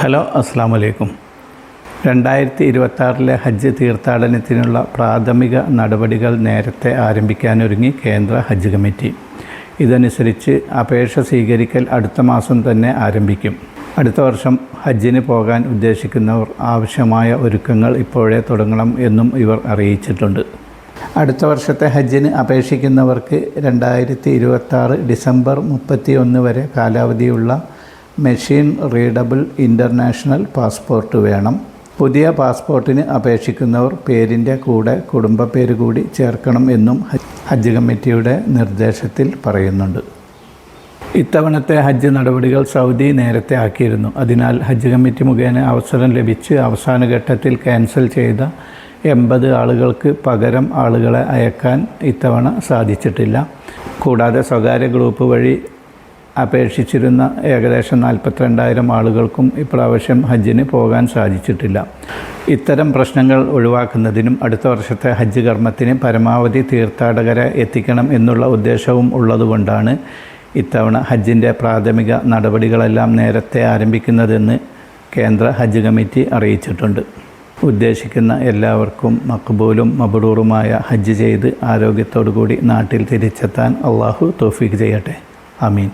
Hello അസ്സാം വലൈക്കും രണ്ടായിരത്തി ഇരുപത്താറിലെ ഹജ്ജ് തീർത്ഥാടനത്തിനുള്ള പ്രാഥമിക നടപടികൾ നേരത്തെ ആരംഭിക്കാനൊരുങ്ങി കേന്ദ്ര ഹജ്ജ് കമ്മിറ്റി. ഇതനുസരിച്ച് അപേക്ഷ സ്വീകരിക്കൽ അടുത്ത മാസം തന്നെ ആരംഭിക്കും. അടുത്ത വർഷം ഹജ്ജിന് പോകാൻ ഉദ്ദേശിക്കുന്നവർ ആവശ്യമായ ഒരുക്കങ്ങൾ ഇപ്പോഴേ തുടങ്ങണം എന്നും ഇവർ അറിയിച്ചിട്ടുണ്ട്. അടുത്ത വർഷത്തെ ഹജ്ജിന് അപേക്ഷിക്കുന്നവർക്ക് രണ്ടായിരത്തി ഇരുപത്താറ് ഡിസംബർ മുപ്പത്തി ഒന്ന് വരെ കാലാവധിയുള്ള മെഷീൻ റീഡബിൾ ഇന്റർനാഷണൽ പാസ്പോർട്ട് വേണം. പുതിയ പാസ്പോർട്ടിന് അപേക്ഷിക്കുന്നവർ പേരിന്റെ കൂടെ കുടുംബ പേര് കൂടി ചേർക്കണം എന്നും ഹജ്ജ് കമ്മിറ്റിയുടെ നിർദ്ദേശത്തിൽ പറയുന്നുണ്ട്. ഇത്തവണത്തെ ഹജ്ജ് നടപടികൾ സൗദി നേരത്തെ ആക്കിയിരുന്നു. അതിനാൽ ഹജ്ജ് കമ്മിറ്റി മുഖേന അവസരം ലഭിച്ച് അവസാന ഘട്ടത്തിൽ ക്യാൻസൽ ചെയ്ത എൺപത് ആളുകൾക്ക് പകരം ആളുകളെ അയക്കാൻ ഇത്തവണ സാധിച്ചിട്ടില്ല. കൂടാതെ സ്വകാര്യ ഗ്രൂപ്പ് വഴി അപേക്ഷിച്ചിരുന്ന ഏകദേശം നാൽപ്പത്തിരണ്ടായിരം ആളുകൾക്കും ഇപ്രാവശ്യം ഹജ്ജിന് പോകാൻ സാധിച്ചിട്ടില്ല. ഇത്തരം പ്രശ്നങ്ങൾ ഒഴിവാക്കുന്നതിനും അടുത്ത വർഷത്തെ ഹജ്ജ് കർമ്മത്തിന് പരമാവധി തീർത്ഥാടകരെ എത്തിക്കണം എന്നുള്ള ഉദ്ദേശവും ഉള്ളതുകൊണ്ടാണ് ഇത്തവണ ഹജ്ജിന്റെ പ്രാഥമിക നടപടികളെല്ലാം നേരത്തെ ആരംഭിക്കുന്നതെന്ന് കേന്ദ്ര ഹജ്ജ് കമ്മിറ്റി അറിയിച്ചിട്ടുണ്ട്. ഉദ്ദേശിക്കുന്ന എല്ലാവർക്കും മക്ബൂലും മബറൂറുമായ ഹജ്ജ് ചെയ്ത് ആരോഗ്യത്തോടു കൂടി നാട്ടിൽ തിരിച്ചെത്താൻ അള്ളാഹു തോഫീക്ക് ചെയ്യട്ടെ. അമീൻ